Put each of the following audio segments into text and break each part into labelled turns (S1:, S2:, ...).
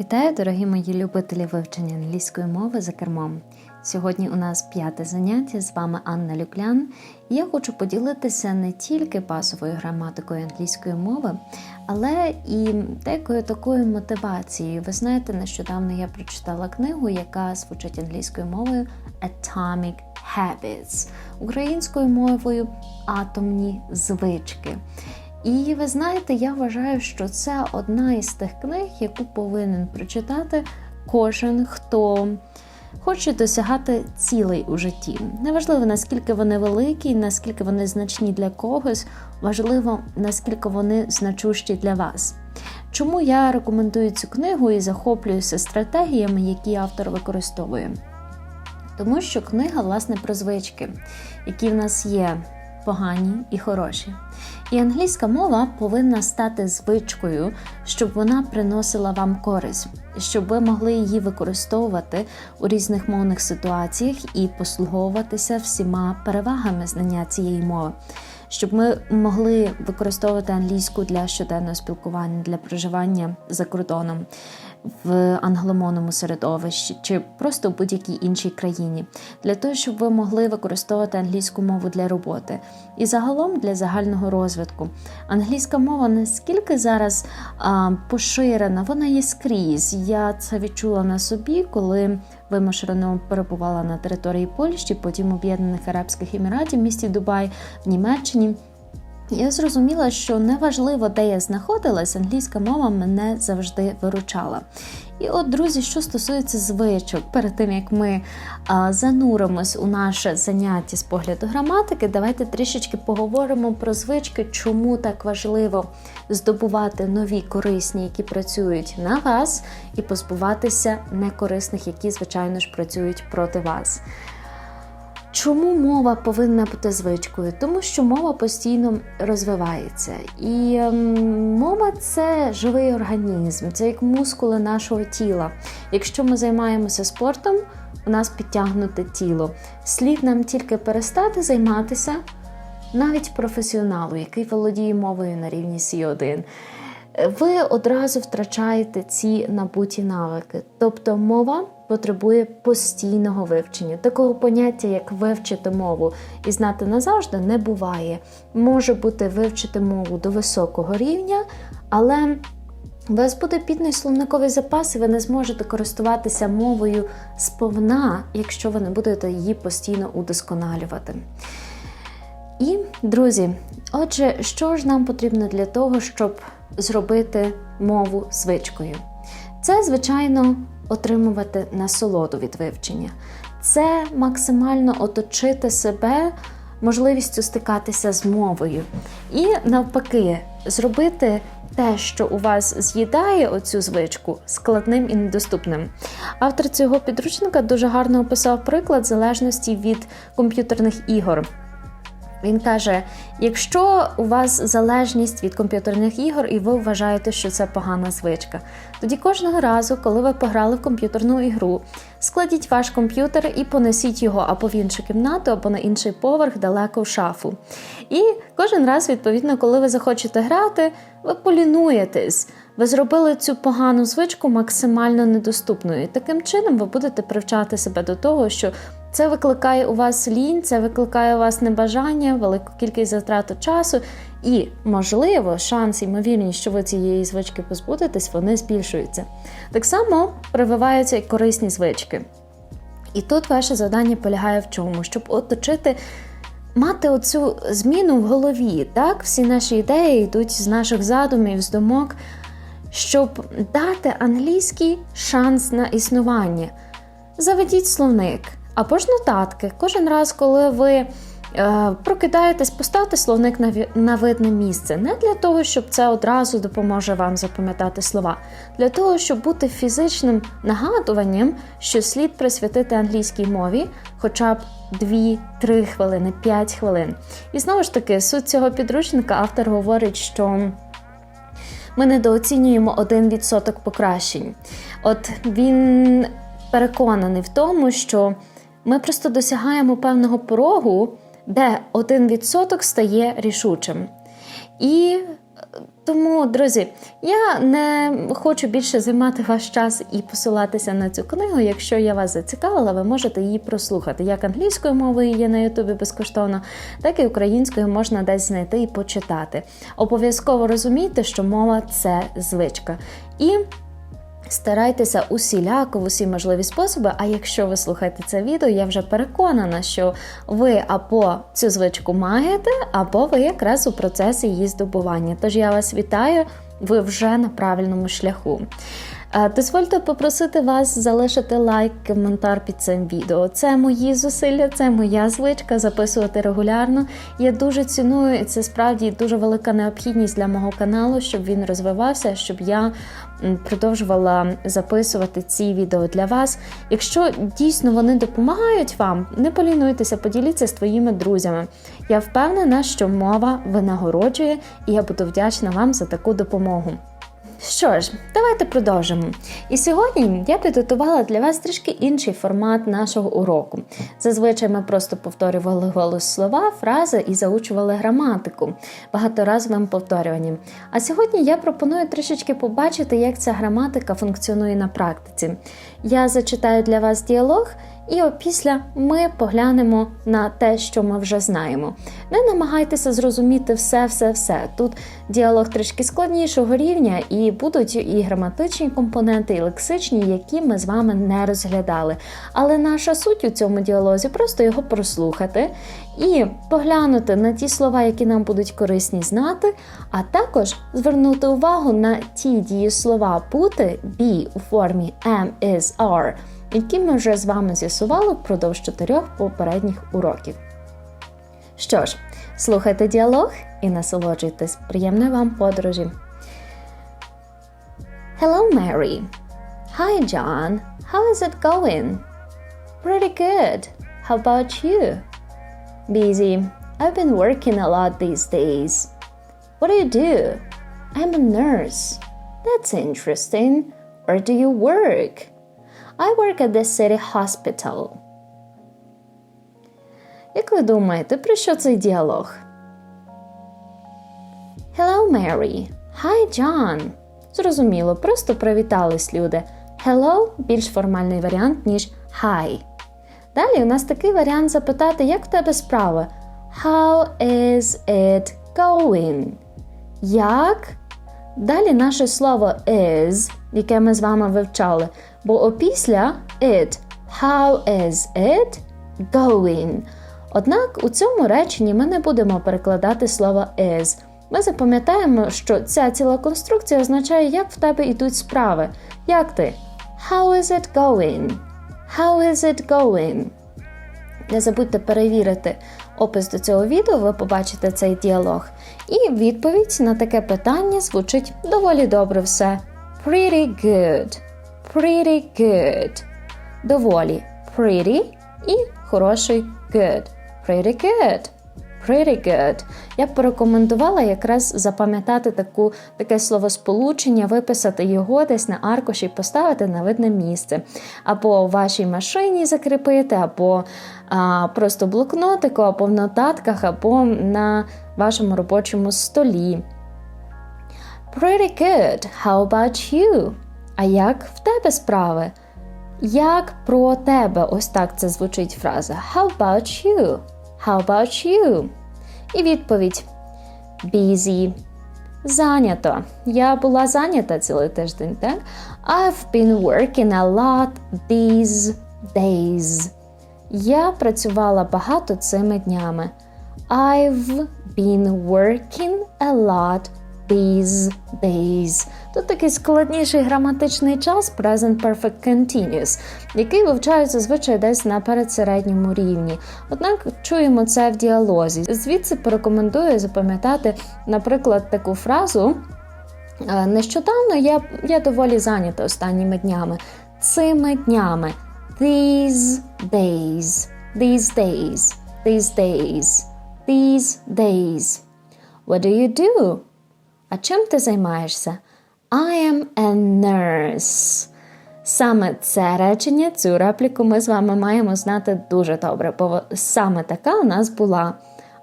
S1: Вітаю, дорогі мої любителі вивчення англійської мови за кермом. Сьогодні у нас п'яте заняття. З вами Анна Люклян. І я хочу поділитися не тільки базовою граматикою англійської мови, але і деякою такою мотивацією. Ви знаєте, нещодавно я прочитала книгу, яка звучить англійською мовою Atomic Habits, українською мовою Атомні звички. І ви знаєте, я вважаю, що це одна із тих книг, яку повинен прочитати кожен, хто хоче досягати цілей у житті. Неважливо, наскільки вони великі, наскільки вони значні для когось, важливо, наскільки вони значущі для вас. Чому я рекомендую цю книгу і захоплююся стратегіями, які автор використовує? Тому що книга, власне, про звички, які в нас є погані і хороші. І англійська мова повинна стати звичкою, щоб вона приносила вам користь, щоб ви могли її використовувати у різних мовних ситуаціях і послуговуватися всіма перевагами знання цієї мови. Щоб ми могли використовувати англійську для щоденного спілкування, для проживання за кордоном в англомовному середовищі чи просто в будь-якій іншій країні, для того, щоб ви могли використовувати англійську мову для роботи і загалом для загального розвитку. Англійська мова наскільки зараз а, поширена, вона є скрізь. Я це відчула на собі, коли вимушено перебувала на території Польщі, потім Об'єднаних Арабських Еміратів, місті Дубай, в Німеччині. Я зрозуміла, що неважливо, де я знаходилась, англійська мова мене завжди виручала. І от, друзі, що стосується звичок, перед тим як ми а, зануримось у наше заняття з погляду граматики, давайте трішечки поговоримо про звички, чому так важливо здобувати нові корисні, які працюють на вас, і позбуватися некорисних, які, звичайно ж, працюють проти вас. Чому мова повинна бути звичкою? Тому що мова постійно розвивається. І ем, мова це живий організм, це як мускули нашого тіла. Якщо ми займаємося спортом, у нас підтягнуте тіло. Слід нам тільки перестати займатися навіть професіоналу, який володіє мовою на рівні С1 ви одразу втрачаєте ці набуті навики. Тобто мова потребує постійного вивчення. Такого поняття, як вивчити мову і знати назавжди, не буває. Може бути вивчити мову до високого рівня, але у вас буде бідний словниковий запас, і ви не зможете користуватися мовою сповна, якщо ви не будете її постійно удосконалювати. І, друзі, отже, що ж нам потрібно для того, щоб зробити мову звичкою? Це, звичайно, отримувати насолоду від вивчення. Це максимально оточити себе можливістю стикатися з мовою. І навпаки, зробити те, що у вас з'їдає оцю звичку, складним і недоступним. Автор цього підручника дуже гарно описав приклад залежності від комп'ютерних ігор. Він каже: якщо у вас залежність від комп'ютерних ігор, і ви вважаєте, що це погана звичка, тоді кожного разу, коли ви пограли в комп'ютерну ігру, складіть ваш комп'ютер і понесіть його або в іншу кімнату, або на інший поверх далеко в шафу. І кожен раз, відповідно, коли ви захочете грати, ви полінуєтесь. Ви зробили цю погану звичку максимально недоступною. Таким чином ви будете привчати себе до того, що це викликає у вас лінь, це викликає у вас небажання, велику кількість затрату часу, і, можливо, шанс, ймовірність, що ви цієї звички позбудетесь, вони збільшуються. Так само прививаються і корисні звички. І тут ваше завдання полягає в чому? Щоб оточити. Мати оцю зміну в голові, так, всі наші ідеї йдуть з наших задумів, з думок, щоб дати англійський шанс на існування. Заведіть словник або ж нотатки. Кожен раз, коли ви е, прокидаєтесь, поставте словник на, видне місце. Не для того, щоб це одразу допоможе вам запам'ятати слова, для того, щоб бути фізичним нагадуванням, що слід присвятити англійській мові хоча б 2-3 хвилини, 5 хвилин. І знову ж таки, суть цього підручника автор говорить, що. Ми недооцінюємо 1% покращень. От він переконаний в тому, що ми просто досягаємо певного порогу, де 1% стає рішучим. І Тому, друзі, я не хочу більше займати ваш час і посилатися на цю книгу. Якщо я вас зацікавила, ви можете її прослухати. Як англійською мовою є на Ютубі безкоштовно, так і українською можна десь знайти і почитати. Обов'язково розумійте, що мова це звичка. І Старайтеся усіляко в усі можливі способи. А якщо ви слухаєте це відео, я вже переконана, що ви або цю звичку маєте, або ви якраз у процесі її здобування. Тож я вас вітаю, ви вже на правильному шляху. Е, Дозвольте попросити вас залишити лайк, коментар під цим відео. Це мої зусилля, це моя звичка записувати регулярно. Я дуже ціную і це справді дуже велика необхідність для мого каналу, щоб він розвивався, щоб я продовжувала записувати ці відео для вас. Якщо дійсно вони допомагають вам, не полінуйтеся, поділіться з твоїми друзями. Я впевнена, що мова винагороджує, і я буду вдячна вам за таку допомогу. Що ж, давайте продовжимо. І сьогодні я підготувала для вас трішки інший формат нашого уроку. Зазвичай ми просто повторювали голос слова, фрази і заучували граматику багаторазовим повторюванням. А сьогодні я пропоную трішечки побачити, як ця граматика функціонує на практиці. Я зачитаю для вас діалог. І опісля ми поглянемо на те, що ми вже знаємо. Не намагайтеся зрозуміти все-все-все. Тут діалог трішки складнішого рівня, і будуть і граматичні компоненти, і лексичні, які ми з вами не розглядали. Але наша суть у цьому діалозі просто його прослухати і поглянути на ті слова, які нам будуть корисні знати, а також звернути увагу на ті дієслова бути be у формі am, is, are – які ми вже з вами з'ясували впродовж чотирьох попередніх уроків. Що ж, слухайте діалог і насолоджуйтесь. Приємної вам подорожі. Hello, Mary. Hi, John. How is it going? Pretty good. How about you? Busy. I've been working a lot these days. What do you do? I'm a nurse. That's interesting. Where do you work? I work at the city hospital. Як ви думаєте, про що цей діалог? Hello, Mary. Hi, John. Зрозуміло, просто привітались люди. Hello більш формальний варіант, ніж hi. Далі у нас такий варіант запитати, як в тебе справи? How is it going? Як? Далі наше слово is, яке ми з вами вивчали, бо опісля it. How is it going? Однак у цьому реченні ми не будемо перекладати слово is. Ми запам'ятаємо, що ця ціла конструкція означає, як в тебе йдуть справи. Як ти? How is it going? How is it going? Не забудьте перевірити опис до цього відео, ви побачите цей діалог. І відповідь на таке питання звучить доволі добре все. Pretty good. Pretty good. Доволі pretty і хороший good. Pretty good. Pretty good. Я б порекомендувала якраз запам'ятати таку, таке словосполучення, виписати його десь на аркуші і поставити на видне місце. Або в вашій машині закріпити, або а, просто блокнотику, або в нотатках, або на вашому робочому столі. Pretty good. How about you? А як в тебе справи? Як про тебе? Ось так це звучить фраза. How about you? How about you? І відповідь busy. Зайнято. Я була зайнята цілий тиждень, так? I've been working a lot these days. Я працювала багато цими днями. I've been working a lot these days. Тут такий складніший граматичний час present perfect continuous, який вивчається зазвичай десь на передсередньому рівні. Однак чуємо це в діалозі. Звідси порекомендую запам'ятати, наприклад, таку фразу. «Е, Нещодавно я, я доволі зайнята останніми днями. Цими днями. These days. These days. These days. These days. What do you do? А чим ти займаєшся? I am a nurse. Саме це речення, цю репліку ми з вами маємо знати дуже добре, бо саме така у нас була.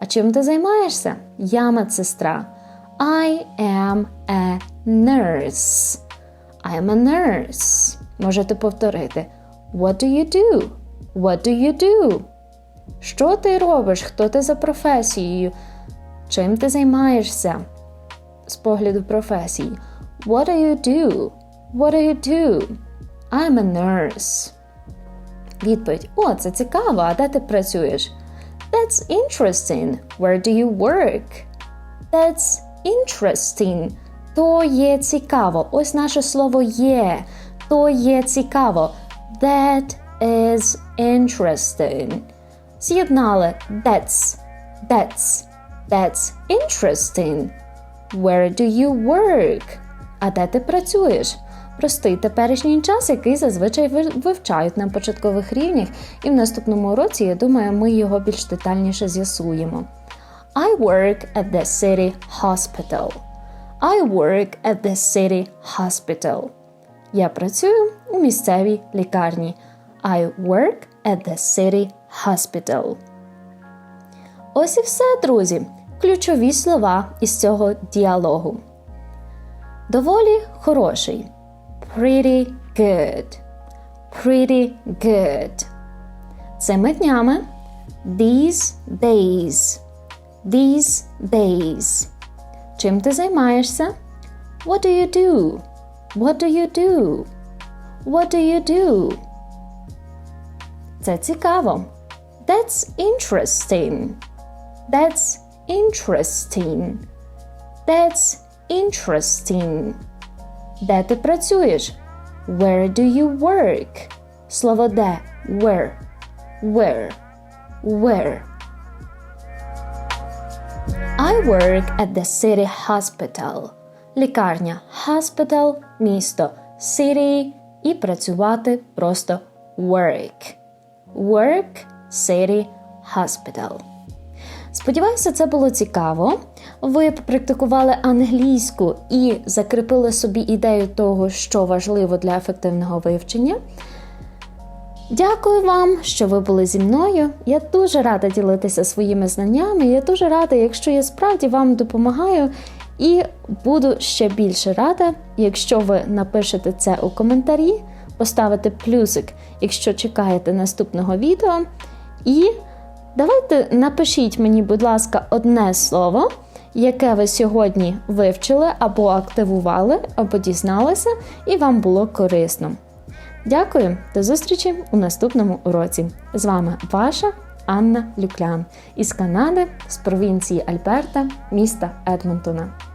S1: А чим ти займаєшся? Я медсестра. I am a nurse. I am a nurse. Можете повторити. What do you do? What do you do? Що ти робиш? Хто ти за професією? Чим ти займаєшся? З погляду професії. What do you do? What do you do? I'm a nurse. Відповідь: О, це цікаво, а де ти працюєш? That's interesting. Where do you work? That's interesting. То є цікаво. Ось наше слово є. То є цікаво. That is interesting. З'єднали that's, that's, that's interesting. Where do you work? А де ти працюєш? Простий теперішній час, який зазвичай ви- вивчають на початкових рівнях, і в наступному році, я думаю, ми його більш детальніше з'ясуємо. I work at the city hospital. I work at the city hospital. Я працюю у місцевій лікарні. I work at the city hospital. Ось і все, друзі. Ключові слова із цього діалогу. Доволі хороший. Pretty good. Pretty good. Цими днями. These days. These days. Чим ти займаєшся? What do you do? What do you do? What do you do? Це цікаво. That's interesting. That's interesting. That's interesting. Де ти працюєш? Where do you work? Слово де. Where. Where. Where. I work at the city hospital. Лікарня hospital, місто city і працювати просто work. Work, city, hospital. Сподіваюся, це було цікаво. Ви попрактикували англійську і закріпили собі ідею того, що важливо для ефективного вивчення. Дякую вам, що ви були зі мною. Я дуже рада ділитися своїми знаннями. Я дуже рада, якщо я справді вам допомагаю, і буду ще більше рада, якщо ви напишете це у коментарі, поставите плюсик, якщо чекаєте наступного відео. І давайте напишіть мені, будь ласка, одне слово, яке ви сьогодні вивчили або активували, або дізналися, і вам було корисно. Дякую, до зустрічі у наступному уроці. З вами ваша Анна Люклян із Канади, з провінції Альберта, міста Едмонтона.